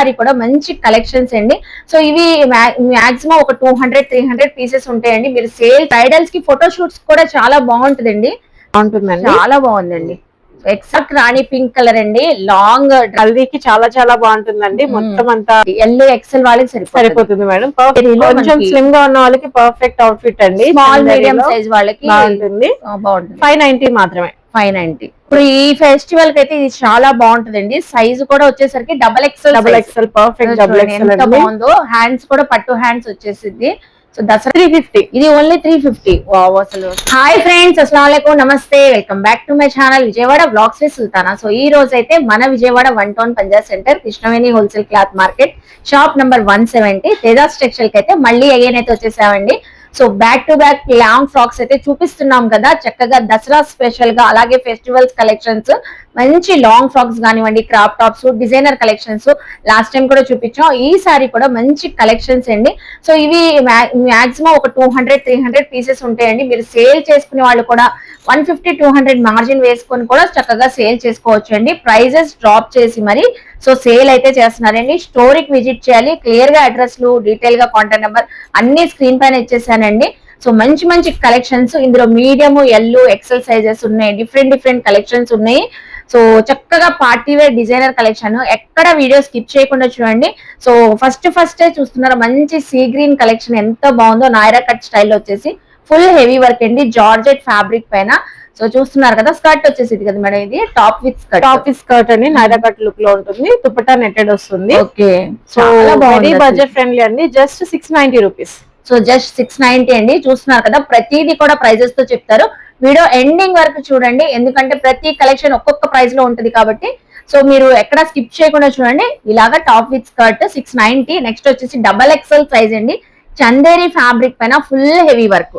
Sorry కూడా మంచి collections అండి. సో ఇవి మాక్సిమం ఒక two hundred three hundred pieces ఉంటాయండి. మీరు సేల్ టైడల్స్కి ఫోటో షూట్స్ కూడా చాలా బాగుంటుందండి. చాలా బాగుందండి. ఎగ్జాక్ట్ రాణి పింక్ కలర్ అండి. లాంగ్ హల్దీకి చాలా చాలా బాగుంటుందండి. మ్మ్. మొత్తం అంతా ఎల్ ఎక్సెల్ వాళ్ళకి సరిపోతుంది. సరిపోతుంది మేడం. కొంచెం స్లిమ్గా ఉన్న వాళ్ళకి పర్ఫెక్ట్ అవుట్ ఫిట్ అండి స్మాల్ మీడియం సైజ్ వాళ్ళకి బాగుంటుంది. ఫైవ్ నైన్టీ మాత్రమే. Five ninety. ఇప్పుడు ఈ ఫెస్టివల్కి అయితే ఇది చాలా బాగుంటుందండి. సైజ్ కూడా వచ్చేసరికి double XL double XL perfect double XL ఎంత బాగుందో. హ్యాండ్స్ కూడా పట్టు హ్యాండ్స్ వచ్చేసింది సో దసరా త్రీ ఫిఫ్టీ ఇది ఓన్లీ త్రీ ఫిఫ్టీ అసలు. హాయ్ ఫ్రెండ్స్ అస్సలం నమస్తే welcome back to my channel Vijayawada vlogs Sultana so ఈ రోజు అయితే మన Vijayawada one town Punjab centre Krishnaveni wholesale cloth market shop number one seventy Tejas టెక్స్టైల్కి అయితే మళ్ళీ అగైన్ అయితే వచ్చేసామండి. So back to back long frocks అయితే చూపిస్తున్నాం కదా చక్కగా దసరా స్పెషల్గా అలాగే ఫెస్టివల్స్ కలెక్షన్స్ మంచి లాంగ్ ఫ్రాక్స్ కానివ్వండి crop tops designer collections last time కూడా చూపించాం. ఈ సారీ కూడా మంచి కలెక్షన్స్ అండి. సో ఇవి మాక్సిమం ఒక two hundred three hundred pieces ఉంటాయండి. మీరు సేల్ చేసుకునే వాళ్ళు కూడా one fifty two hundred margin వేసుకొని కూడా చక్కగా సేల్ చేసుకోవచ్చు అండి ప్రైజెస్ డ్రాప్ చేసి మరి సో సేల్ అయితే చేస్తున్నారండి. స్టోరీకి విజిట్ చేయాలి. క్లియర్గా అడ్రస్లు డీటెయిల్గా కాంటాక్ట్ నెంబర్ అన్ని స్క్రీన్ పైన ఇచ్చేసానండి. సో మంచి మంచి కలెక్షన్స్ ఇందులో మీడియం ఎల్లు ఎక్సెల్ సైజెస్ ఉన్నాయి. డిఫరెంట్ డిఫరెంట్ కలెక్షన్స్ ఉన్నాయి. సో చక్కగా పార్టీ వేర్ డిజైనర్ కలెక్షన్. ఎక్కడ వీడియో స్కిప్ చేయకుండా చూడండి. సో ఫస్ట్ ఫస్ట్ చూస్తున్నారు మంచి సీ గ్రీన్ కలెక్షన్ ఎంత బాగుందో నాయరా కట్ స్టైల్ వచ్చేసి ఫుల్ హెవీ వర్క్ అండి జార్జెట్ ఫ్యాబ్రిక్ పైన. సో చూస్తున్నారు కదా స్కర్ట్ వచ్చేసి ఇది కదా మేడం ఇది top with skirt. Top skirt అండి నైరా కట్ లుక్లో ఉంటుంది దుపట్టా నెట్టెడ్ వస్తుంది. Okay so very budget friendly అండి just six ninety rupees so just six ninety అండి. చూస్తున్నారు కదా ప్రతిదీ కూడా ప్రైజెస్తో చెప్తారు. వీడియో ఎండింగ్ వరకు చూడండి. ఎందుకంటే ప్రతి కలెక్షన్ ఒక్కొక్క ప్రైస్లో ఉంటది కాబట్టి. సో మీరు ఎక్కడ స్కిప్ చేయకుండా చూడండి. ఇలాగా top with skirt six ninety next వచ్చేసి డబల్ ఎక్సెల్ సైజ్ అండి. చందేరి ఫ్యాబ్రిక్ పైన ఫుల్ హెవీ వర్క్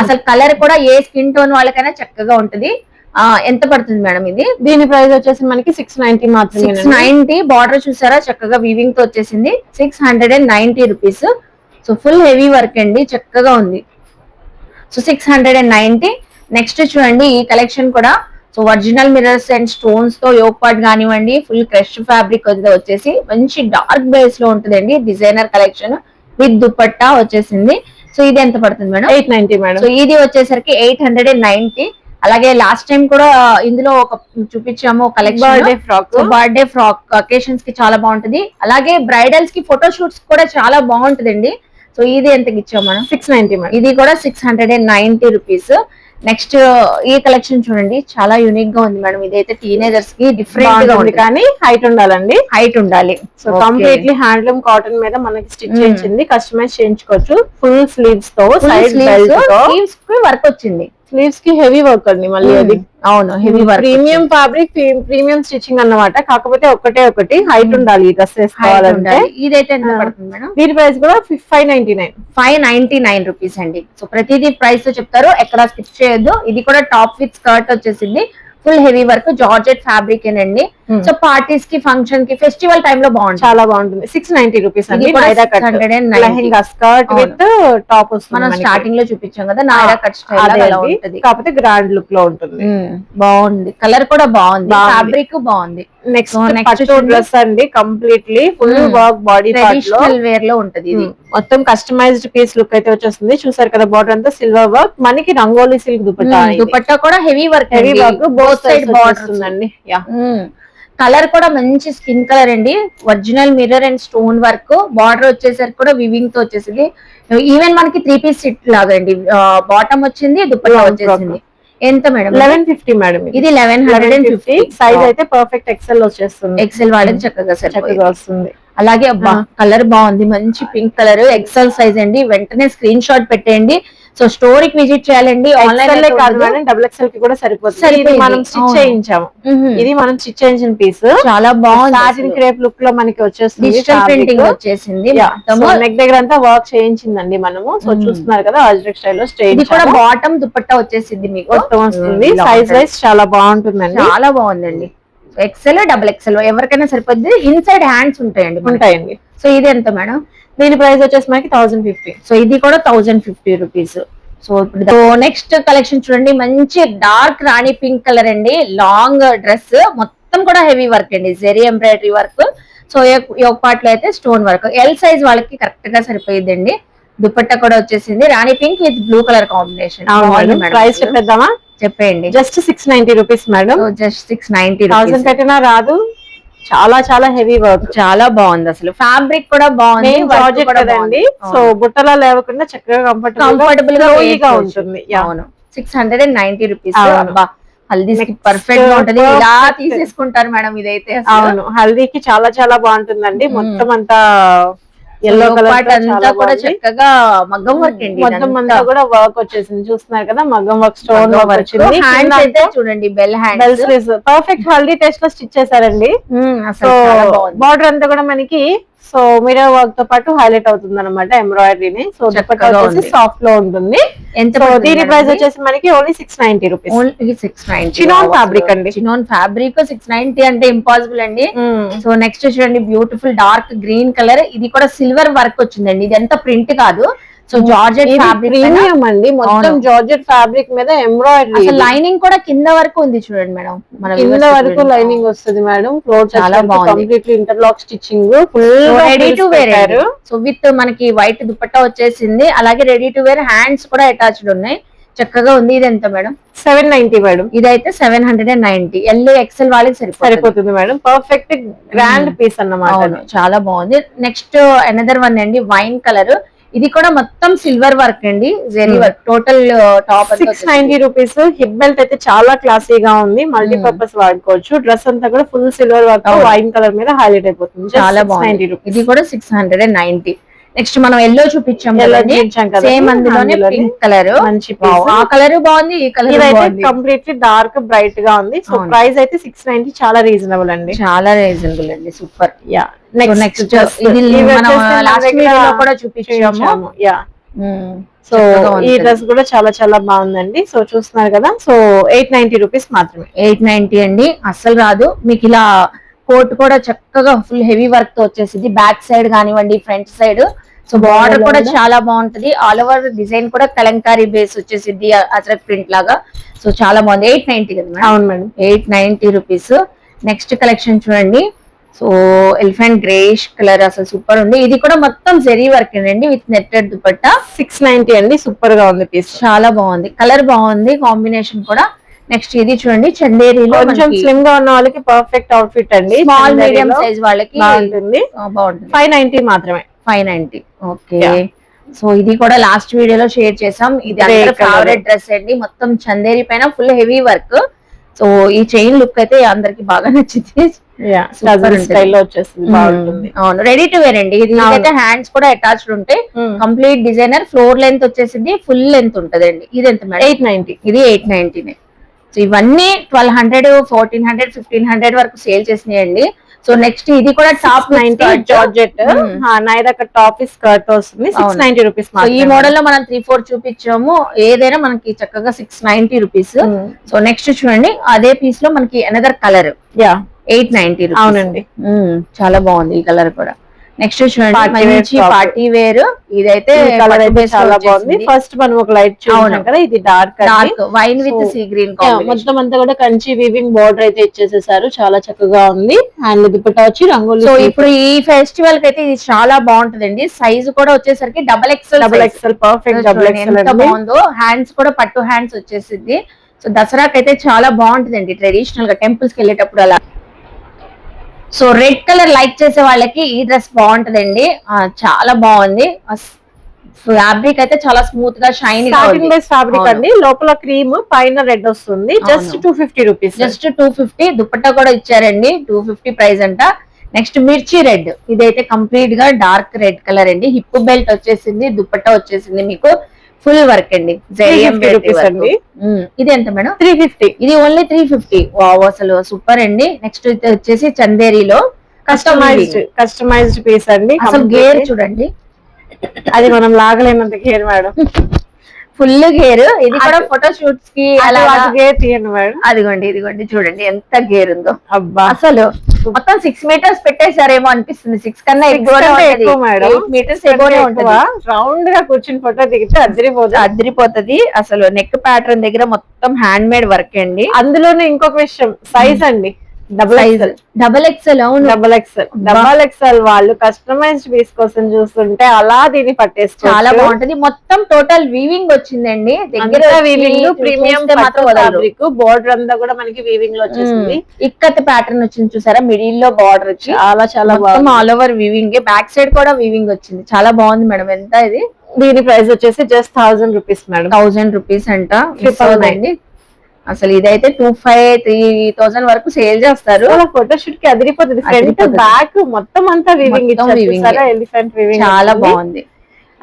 అసలు కలర్ కూడా ఏ స్కిన్ టోన్ వాళ్ళకైనా చక్కగా ఉంటది. ఆ ఎంత పడుతుంది మేడం ఇది? దీని ప్రైస్ వచ్చేసి మనకి సిక్స్ నైన్టీ మాత్రమే సిక్స్ నైన్టీ బార్డర్ చూసారా? చక్కగా వీవింగ్తో వచ్చేసింది. Six hundred and ninety rupees so full heavy work అండి. చక్కగా ఉంది. So six hundred and ninety next చూడండి ఈ కలెక్షన్ కూడా సో ఒరిజినల్ మిరర్స్ అండ్ స్టోన్స్తో యోగ్ పాట్ కానివ్వండి ఫుల్ క్రష్ ఫ్యాబ్రిక్ వచ్చేసి మంచి డార్క్ బేస్లో ఉంటుందండి డిజైనర్ కలెక్షన్ విత్ దుపట్టా వచ్చేసింది. సో ఇది ఎంత పడుతుంది madam? Eight ninety madam. So ఇది వచ్చేసరికి ఎయిట్ హండ్రెడ్ అండ్ నైన్టీ అలాగే లాస్ట్ టైం కూడా ఇందులో ఒక చూపించాము collection birthday frock birthday frock అకేషన్స్కి చాలా బాగుంటది. అలాగే బ్రైడల్స్కి ఫోటో షూట్స్ కూడా చాలా బాగుంటదండి. సో ఇది ఎంతకి ఇచ్చాం మనం సిక్స్ నైన్టీ మేడం. ఇది కూడా six hundred and ninety rupees next ఈ కలెక్షన్ చూడండి చాలా యూనిక్గా ఉంది మేడం. ఇదైతే టీనేజర్స్కి డిఫరెంట్గా ఉంది. కానీ హైట్ ఉండాలండి. హైట్ ఉండాలి. సో కంప్లీట్లీ హ్యాండ్లూమ్ కాటన్ మీద మనకి స్టిచ్ చేయించింది. కస్టమైజ్ చేయించుకోవచ్చు. ఫుల్ స్లీవ్స్తో సైడ్ బెల్ట్తో. స్లీవ్స్కి వర్క్ వచ్చింది. స్లీవ్స్కి హెవీ వర్క్ అండి మళ్ళీ అది. అవును heavy work premium fabric premium stitching అన్నమాట. కాకపోతే ఒకటే ఒకటి. హైట్ ఉండాలి ఈ డ్రెస్ వేసుకోవాలంటే. ఇదైతే ఎంత పడుతుంది మేడం? దీని ప్రైస్ కూడా five ninety nine five ninety nine rupees అండి. సో ప్రతిదీ ప్రైస్తో చెప్తారు. ఎక్కడ స్కిప్ చేయొద్దు. ఇది కూడా టాప్ విత్ స్కర్ట్ వచ్చేసింది. Full heavy work georgette fabric అండి Hmm. సో పార్టీస్కి ఫంక్షన్కి ఫెస్టివల్ టైమ్లో బాగుంటుంది. చాలా బాగుంటుంది. సిక్స్ నైన్టీ రూపీస్ అండి. ఇది కూడా Naira cut 690. Lehenga skirt. With top వస్తుంది మనం. స్టార్టింగ్లో చూపించాం కదా నాయరా కట్ స్టైల్ కాకపోతే గ్రాండ్ లుక్లో ఉంటుంది. బాగుంది. కలర్ కూడా బాగుంది. ఫ్యాబ్రిక్ బాగుంది. నెక్స్ట్ చూడండి. డ్రెస్ అండి completely full. Work body traditional వేర్లో. ఉంటది ఇది. మొత్తం కస్టమైజ్డ్ పీస్ లుక్ అయితే వచ్చేస్తుంది. చూసారు కదా బార్డర్ అంతా సిల్వర్ వర్క్ మనకి రంగోలీ సిల్క్ దుపట్టా. దుపట్టా కూడా heavy work heavy work both side border border ఉందండి యా కలర్ కూడా మంచి స్కిన్ కలర్ అండి. Original mirror and stone work. Border వచ్చేసరికి కూడా వివింగ్తో వచ్చేసింది. ఈవెన్ మనకి త్రీ పీస్ సెట్ లాగా అండి. బాటమ్ వచ్చింది Long వచ్చేసింది. ఎంత మేడం? లెవెన్ ఫిఫ్టీ మేడం ఇది. Eleven hundred and fifty size అయితే పర్ఫెక్ట్ ఎక్సెల్ వచ్చేస్తుంది. ఎక్సెల్ వాళ్ళకి చక్కగా చక్కగా వస్తుంది. అలాగే. కలర్ బాగుంది. మంచి పింక్ కలర్. ఎక్సెల్ సైజ్ అండి. వెంటనే స్క్రీన్ షాట్ పెట్టేయండి. సో స్టోరీకి విజిట్ చేయాలండి. ఆన్లైన్ కాదు డబుల్ ఎక్సెల్కి కూడా సరిపోతుంది. మనం స్టిచ్. చేయించాము. ఇది మనం స్టిచ్ చేయించిన పీస్ చాలా సాటిన్ బాగుంది. క్రేప్ లుక్లో మనకి వచ్చేస్తుంది డిజిటల్. ప్రింటింగ్ వచ్చేసింది. Neck దగ్గర అంతా వర్క్ చేయించిందండి మనము. సో. చూస్తున్నారు కదా అజ్రక్ స్టైల్లో స్ట్రైట్ ఇది కూడా బాటమ్ దుపట్టా వచ్చేసింది మీకు. వస్తుంది. సైజ్. వైజ్ చాలా బాగుంటుందండి. చాలా బాగుందండి. ఎక్సెల్ డబుల్ ఎక్సెల్ ఎవరికైనా సరిపోద్ది. ఇన్సైడ్ హ్యాండ్స్ ఉంటాయండి. ఉంటాయండి. సో ఇది ఎంత మేడం? దీని ప్రైస్ వచ్చేసి మనకి థౌసండ్ ఫిఫ్టీ సో ఇది కూడా థౌజండ్ ఫిఫ్టీ రూపీస్ సో ఇప్పుడు నెక్స్ట్ కలెక్షన్ చూడండి. మంచి డార్క్ రాణి పింక్ కలర్ అండి. లాంగ్ డ్రెస్ మొత్తం కూడా హెవీ వర్క్ అండి. జెరీ ఎంబ్రాయిడరీ వర్క్ సో ఒక పార్ట్లో అయితే స్టోన్ వర్క్ ఎల్ సైజ్ వాళ్ళకి కరెక్ట్గా సరిపోయిందండి దుపట్టా కూడా వచ్చేసింది. Rani pink with blue colour combination price చెప్పేద్దామా? చెప్పేయండి. Just six ninety rupees madam just six ninety thousand రాదు. చాలా చాలా హెవీ వర్క్ చాలా బాగుంది అసలు ఫ్యాబ్రిక్ కూడా బాగుంది ప్రాజెక్ట్ కదండి. సో బుట్టలా లేకుండా చక్కగా కంఫర్టబుల్ కంఫర్టబుల్గా. ఉంటుంది. అవును six hundred and ninety rupees Next, పర్ఫెక్ట్గా ఉంటది ఇలా. తీసేసుకుంటారు మేడం ఇదైతే. అవును హల్దీకి చాలా చాలా బాగుంటుందండి. మొత్తం అంతా ఎల్లో కలర్ part అంతా కూడా చక్కగా మగ్గం వర్క్ అండి మొత్తం అంతా కూడా వర్క్ వచ్చేసింది. చూస్తున్నారు కదా మగ్గం వర్క్ స్టోన్ వచ్చింది. చూడండి bell bell hands sleeves perfect haldi టెస్ట్లో స్టిచ్ చేశారండి. సో చాలా బాగుంది. బార్డర్ అంతా కూడా మనకి సో మిరర్ వర్క్తో పాటు హైలైట్ అవుతుంది అనమాట ఎంబ్రాయిడరీని సో ఉంది. సాఫ్ట్లో ఉంటుంది. ఎంత దీని ప్రైస్ వచ్చేసి మనకి only six ninety rupees only six ninety Chinon fabric అండి. చినాన్ ఫ్యాబ్రిక్ సిక్స్ నైన్టీ అంటే ఇంపాసిబుల్ అండి. సో నెక్స్ట్ చూడండి బ్యూటిఫుల్ డార్క్ గ్రీన్ కలర్ ఇది కూడా సిల్వర్ వర్క్ వచ్చిందండి. ఇది ఎంత ప్రింట్ కాదు. సో జార్జెట్ ఫ్యాబ్రిక్ ప్రీమియం అండి. మొత్తం. జార్జెట్ ఫ్యాబ్రిక్ మీద ఎంబ్రాయిడరీ లైనింగ్ కూడా కింద వరకు ఉంది చూడండి మేడం. మన కింద వరకు లైనింగ్ వస్తుంది మేడం. ఫ్లోర్ చాలా బాగుంది. Completely interlock stitching full ready to wear so with మనకి వైట్ దుపట్టా వచ్చేసింది. అలాగే రెడీ టు వేర్ హ్యాండ్స్ కూడా అటాచ్డ్ ఉన్నాయి. చక్కగా ఉంది ఇది ఎంత మేడం? Seven ninety madam. ఇదైతే seven hundred and ninety L XL వాళ్ళకి సరిపోతుంది. సరిపోతుంది మేడం. పర్ఫెక్ట్ గ్రాండ్ పీస్ అన్నమాట చాలా బాగుంది. నెక్స్ట్ అనదర్ వన్ అండి. వైన్ కలర్ ఇది కూడా మొత్తం సిల్వర్ వర్క్ అండి. Zari. Work total top six ninety rupees hip belt అయితే చాలా క్లాసీగా ఉంది. మల్టీపర్పస్ వాడుకోవచ్చు. డ్రెస్ అంతా కూడా full silver work. Wine colour మీద హైలైట్ అయిపోతుంది. చాలా బాగుంది. ఇది కూడా six hundred and ninety next మనం ఎల్లో చూపించాం సేమ్ అందులోనే పింక్ కలర్ మంచి ఆ కలర్ బాగుంది ఈ కలర్ కంప్లీట్లీ డార్క్ బ్రైట్గా ఉంది. సో. ప్రైస్ అయితే సిక్స్ నైన్టీ చాలా రీజనబుల్ అండి. చాలా రీజనబుల్ అండి. సూపర్ యా నెక్స్ట్ ఇది మనం లాస్ట్ వీడియోలో కూడా చూపించాము. Yeah Hmm. సో ఈ ఉంటుంది. డ్రెస్ కూడా చాలా చాలా బాగుందండి. సో చూస్తున్నారు కదా. సో ఎయిట్ నైన్టీ రూపీస్ మాత్రమే. ఎయిట్ నైన్టీ అండి. అస్సలు రాదు. మీకు ఇలా కోట్ కూడా చక్కగా ఫుల్ హెవీ వర్క్తో వచ్చేసింది బ్యాక్ సైడ్ కానివ్వండి ఫ్రంట్ సైడ్ సో బార్డర్ కూడా చాలా బాగుంటది. ఆల్ ఓవర్ డిజైన్ కూడా కలంకారీ బేస్ వచ్చేసింది అజరక్ ప్రింట్ లాగా. సో చాలా బాగుంది. ఎయిట్ నైన్టీ కదా అవును madam eight ninety rupees next collection చూడండి. సో ఎలిఫెంట్ గ్రేష్ కలర్ అసలు సూపర్ ఉంది. ఇది కూడా మొత్తం జెరీ వర్క్ అండి with netted dupatta. Six ninety అండి సూపర్గా ఉంది పీస్ చాలా బాగుంది. కలర్ బాగుంది కాంబినేషన్ కూడా. నెక్స్ట్ ఇది చూడండి చందేరిలో కొంచెం స్లిమ్గా ఉన్న వాళ్ళకి పర్ఫెక్ట్ అవుట్ఫిట్ అండి స్మాల్ మీడియం సైజ్ వాళ్ళకి బాగుంటుంది. ఫైవ్ నైన్టీ మాత్రమే. Five ninety okay. సో ఇది కూడా లాస్ట్ వీడియోలో షేర్ చేసాం ఇది. ఫేవరెట్ డ్రెస్ అండి. మొత్తం చందేరి పైన ఫుల్ హెవీ వర్క్ సో ఈ చైన్ లుక్ అయితే అందరికి బాగా నచ్చింది. స్టైల్లో వచ్చేస్తుంది బాగుంటుంది. మ్మ్. అవును. రెడీ టు వేర్ అండి. అయితే హ్యాండ్స్ కూడా అటాచ్డ్ ఉంటాయి కంప్లీట్ డిజైనర్ ఫ్లోర్ లెంత్ వచ్చేసింది ఫుల్ లెంత్ ఉంటదండి. ఇది ఎంత మేడం ఎయిట్ నైన్టీ ఇది ఎయిట్ నైన్టీనే సో ఇవన్నీ twelve hundred fourteen hundred fifteen hundred వరకు సేల్ చేసినాయండి. సో నెక్స్ట్ ఇది కూడా top ninety georgette Hmm. Naira top skirt వస్తుంది. సిక్స్. నైన్టీ రూపీస్ ఈ మోడల్లో మనం త్రీ ఫోర్ చూపించాము. ఏదైనా మనకి చక్కగా six ninety rupees so next చూడండి. అదే పీస్లో మనకి another colour yeah eight ninety అవునండి. చాలా బాగుంది ఈ కలర్ కూడా. నెక్స్ట్ చూడండి. పార్టీ వేర్ ఇదైతే కలర్ అయితే చాలా బాగుంది. ఫస్ట్ మనం ఒక లైట్ చూసాం అవును. కదా ఇది dark dark wine with sea green మొత్తం అంతా కూడా కంచి వీవింగ్ బోర్డర్ అయితే ఇచ్చేసేసారు. చాలా చక్కగా ఉంది. అండ్ దుపట్టా వచ్చి రంగోలి సో ఇప్పుడు ఈ ఫెస్టివల్కి అయితే ఇది చాలా బాగుంటదండి. సైజ్ కూడా వచ్చేసరికి double XL double XL perfect double XL బాగుందో. హ్యాండ్స్ కూడా పట్టు హ్యాండ్స్ వచ్చేసింది. సో దసరాకి అయితే చాలా బాగుంటుందండి ట్రెడిషనల్గా టెంపుల్స్కి వెళ్ళేటప్పుడు అలా. సో రెడ్ కలర్ లైక్ చేసే వాళ్ళకి ఈ డ్రెస్ బాగుంటదండి. చాలా బాగుంది. ఫ్యాబ్రిక్ అయితే చాలా స్మూత్గా షైన్ స్టార్టింగ్ బేస్ ఫ్యాబ్రిక్. అండి. లోపల క్రీమ్ పైన రెడ్ వస్తుంది. Just. Two fifty rupees just two fifty dupatta కూడా ఇచ్చారండి. టూ ఫిఫ్టీ ప్రైస్ అంట. Next mirchi red. ఇదైతే కంప్లీట్గా డార్క్ రెడ్ కలర్ అండి. హిప్ బెల్ట్ వచ్చేసింది. దుపట్టా వచ్చేసింది మీకు. ఫుల్ వర్క్ అండి. Zari 350 embroidery rupees work. అండి. ఉమ్, ఇది ఎంత మేడం? త్రీ ఫిఫ్టీ ఇది ఓన్లీ త్రీ ఫిఫ్టీ వావ్ అసలు సూపర్ అండి. నెక్స్ట్ వచ్చేసి చందేరిలో కస్టమైజ్డ్ కస్టమైజ్డ్ పీస్ అండి. అసలు. గేర్ చూడండి. అది మనం లాగలేనంత గేర్ మేడం. ఫుల్ గేర్. ఇది కూడా ఫోటో షూట్స్కి అదిగోండి ఇదిగోండి చూడండి ఎంత గేర్ ఉందో. అబ్బా. అసలు మొత్తం సిక్స్ మీటర్స్ పెట్టేశారేమో అనిపిస్తుంది. సిక్స్ కన్నా ఉంటది. రౌండ్గా కూర్చుని ఫోటో దిగితే అదిరిపోతుంది అదిరిపోతది. అసలు నెక్ ప్యాటర్న్ దగ్గర మొత్తం హ్యాండ్ మేడ్ వర్క్ అండి. అందులోనే ఇంకొక విషయం. సైజ్ అండి. Double size XL double XL అవును. డబల్ ఎక్స్ఎల్ డబల్ ఎక్స్ఎల్ వాళ్ళు కస్టమైజ్డ్ పీస్ కోసం చూస్తుంటే అలా దీన్ని పట్టేసుకోవచ్చు. చాలా బాగుంటది. మొత్తం టోటల్ వీవింగ్ వచ్చిందండి. దగ్గర వీవింగ్ ప్రీమియం. ఫ్యాబ్రిక్ బోర్డర్ అంతా కూడా మనకి వీవింగ్లో వచ్చేసింది. ఇక్కత్ ప్యాటర్న్ వచ్చింది చూసారా? మిడిల్లో బార్డర్ వచ్చి చాలా చాలా బాగుంది. All over weaving back side కూడా వీవింగ్ వచ్చింది. చాలా బాగుంది మేడం. ఎంత ఇది? దీని ప్రైస్ వచ్చేసి just thousand rupees madam. Thousand rupees అంట. అండి అసలు ఇదైతే టూ ఫైవ్ త్రీ థౌసండ్ వరకు సేల్ చేస్తారు. ఫోటోషూట్కి అదిరిపోతుంది. ఫ్రంట్. బ్యాక్ మొత్తం అంతా వీవింగ్ ఎలిఫెంట్ వీవింగ్ చాలా బాగుంది.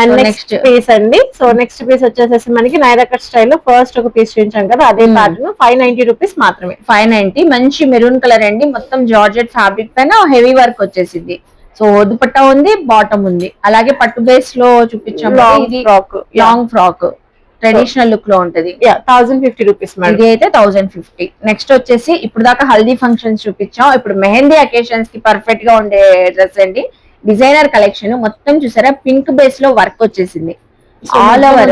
And next. పీస్ అండి. సో నెక్స్ట్ పీస్ వచ్చేసేసి మనకి నైరా కట్ స్టైల్ ఫస్ట్ ఒక పీస్ చూపించాం కదా అదే. ప్యాటర్న్ ఫైవ్ నైన్టీ రూపీస్ మాత్రమే. ఫైవ్ నైన్టీ మంచి మెరూన్ కలర్ అండి. మొత్తం జార్జెట్ ఫ్యాబ్రిక్ పైన హెవీ వర్క్ వచ్చేసింది. సో దుపట్టా ఉంది బాటమ్ ఉంది. అలాగే పట్టు బేస్లో ఫ్రాక్ లాంగ్ ఫ్రాక్ ట్రెడిషనల్ లుక్లో ఉంటది. థౌసండ్ ఫిఫ్టీ రూపీస్ మేడం ఇది అయితే థౌజండ్ ఫిఫ్టీ నెక్స్ట్ వచ్చేసి ఇప్పుడు దాకా హల్దీ ఫంక్షన్స్ చూపించాం. ఇప్పుడు మెహందీ అకేషన్స్కి పర్ఫెక్ట్గా ఉండే డ్రెస్ అండి. డిజైనర్ కలెక్షన్ మొత్తం చూసారా? పింక్ బేస్లో వర్క్ వచ్చేసింది. ఆల్ ఓవర్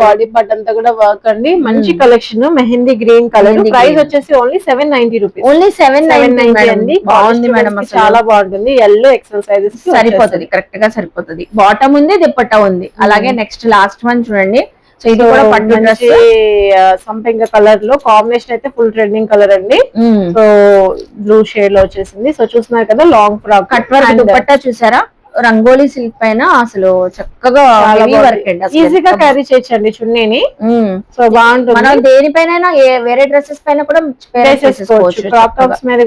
బాడీ పార్ట్ అంతా కూడా వర్క్ అండి. మంచి Hmm. Collection mehndi green colour price. వచ్చేసి only seven ninety rupees only seven ninety అండి. బాగుంది మేడం చాలా బాగుంటుంది. ఎల్లో ఎక్సెల్ సైజెస్ సరిపోతుంది. కరెక్ట్గా సరిపోతుంది. బాటమ్ ఉంది దుపట్టా ఉంది. అలాగే నెక్స్ట్ లాస్ట్ వన్ చూడండి. సో ఇది కూడా పట్టు డ్రెస్ సంథింగ్ కలర్లో కాంబినేషన్ అయితే ఫుల్ ట్రెండింగ్ కలర్ అండి. సో బ్లూ షేడ్లో వచ్చేసింది. సో చూస్తున్నారు కదా long frock cut work dupatta చూసారా? రంగోలీ సిల్క్ పైన అసలు చక్కగా work అండి ఈజీగా క్యారీ చేయొచ్చండి చున్నీని. సో బాగుంటుంది. మనం దేనిపైన వేరే డ్రెస్సెస్ పైన కూడా క్రాప్. టాప్స్ మీద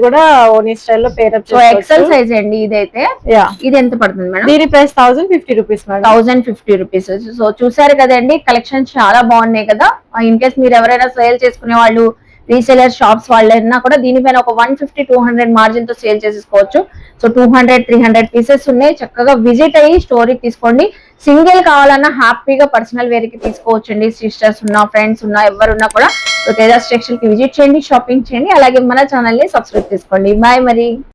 ఓనీ పేరప్ సో ఎక్సెల్ సైజ్ అండి ఇదైతే? యా ఇది ఎంత పడుతుంది మేడం? దీని price thousand fifty rupees madam. Thousand fifty rupees so చూసారు కదండి కలెక్షన్ చాలా బాగున్నాయి కదా. ఇన్ కేస్ మీరు ఎవరైనా సేల్ చేసుకునే వాళ్ళు రీసేలర్ షాప్స్ వాళ్ళైనా కూడా దీనిపైన ఒక వన్ ఫిఫ్టీ టూ హండ్రెడ్ మార్జిన్తో సేల్ చేసేసుకోవచ్చు. So two hundred three hundred pieces ఉన్నాయి. చక్కగా విజిట్ అయ్యి స్టోరీకి తీసుకోండి. సింగిల్ కావాలన్నా హ్యాపీగా పర్సనల్ వేర్కి సిస్టర్స్ ఉన్నా ఫ్రెండ్స్ ఉన్నా ఎవరున్నా కూడా. సో తేజాస్ టెక్స్టైల్కి విజిట్ చేయండి షాపింగ్ చేయండి. అలాగే మన ఛానల్ని సబ్స్క్రైబ్ చేసుకోండి. బాయ్ మరి